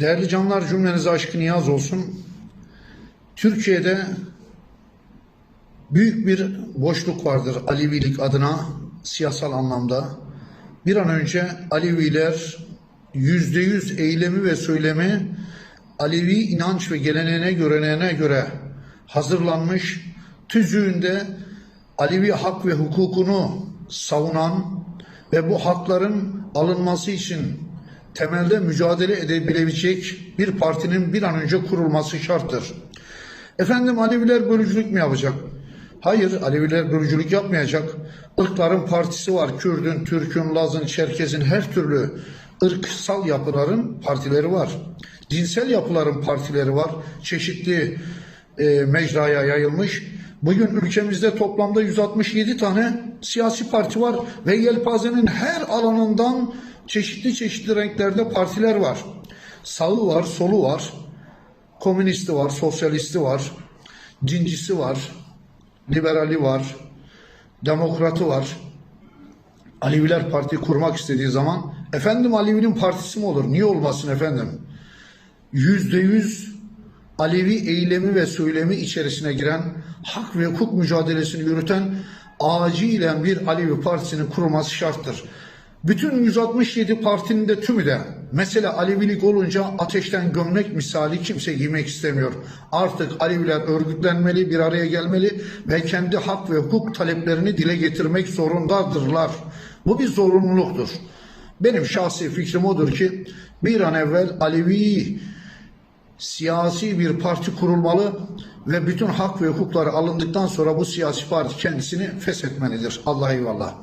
Değerli canlar cümlenize aşkı niyaz olsun. Türkiye'de büyük bir boşluk vardır Alevilik adına siyasal anlamda. Bir an önce Aleviler yüzde yüz eylemi ve söylemi Alevi inanç ve geleneğine göreneğine göre hazırlanmış tüzüğünde Alevi hak ve hukukunu savunan ve bu hakların alınması için temelde mücadele edebilecek bir partinin bir an önce kurulması şarttır. Efendim Aleviler bölücülük mü yapacak? Hayır, Aleviler bölücülük yapmayacak. Irkların partisi var. Kürdün, Türk'ün, Laz'ın, Çerkez'in her türlü ırksal yapıların partileri var. Cinsel yapıların partileri var. Çeşitli e, mecraya yayılmış. Bugün ülkemizde toplamda 167 tane siyasi parti var ve yelpazenin her alanından çeşitli çeşitli renklerde partiler var. Sağı var, solu var, komünisti var, sosyalisti var, dincisi var, liberali var, demokratı var. Aleviler Parti kurmak istediği zaman efendim Alevi'nin partisi mi olur? Niye olmasın efendim? Yüzde yüz Alevi eylemi ve söylemi içerisine giren hak ve hukuk mücadelesini yürüten acilen bir Alevi partisinin kurulması şarttır. Bütün 167 partinin de tümü de mesela Alevilik olunca ateşten gömlek misali kimse giymek istemiyor. Artık Aleviler örgütlenmeli, bir araya gelmeli ve kendi hak ve hukuk taleplerini dile getirmek zorundadırlar. Bu bir zorunluluktur. Benim şahsi fikrim odur ki bir an evvel Alevi siyasi bir parti kurulmalı ve bütün hak ve hukukları alındıktan sonra bu siyasi parti kendisini feshetmelidir. Allah eyvallah.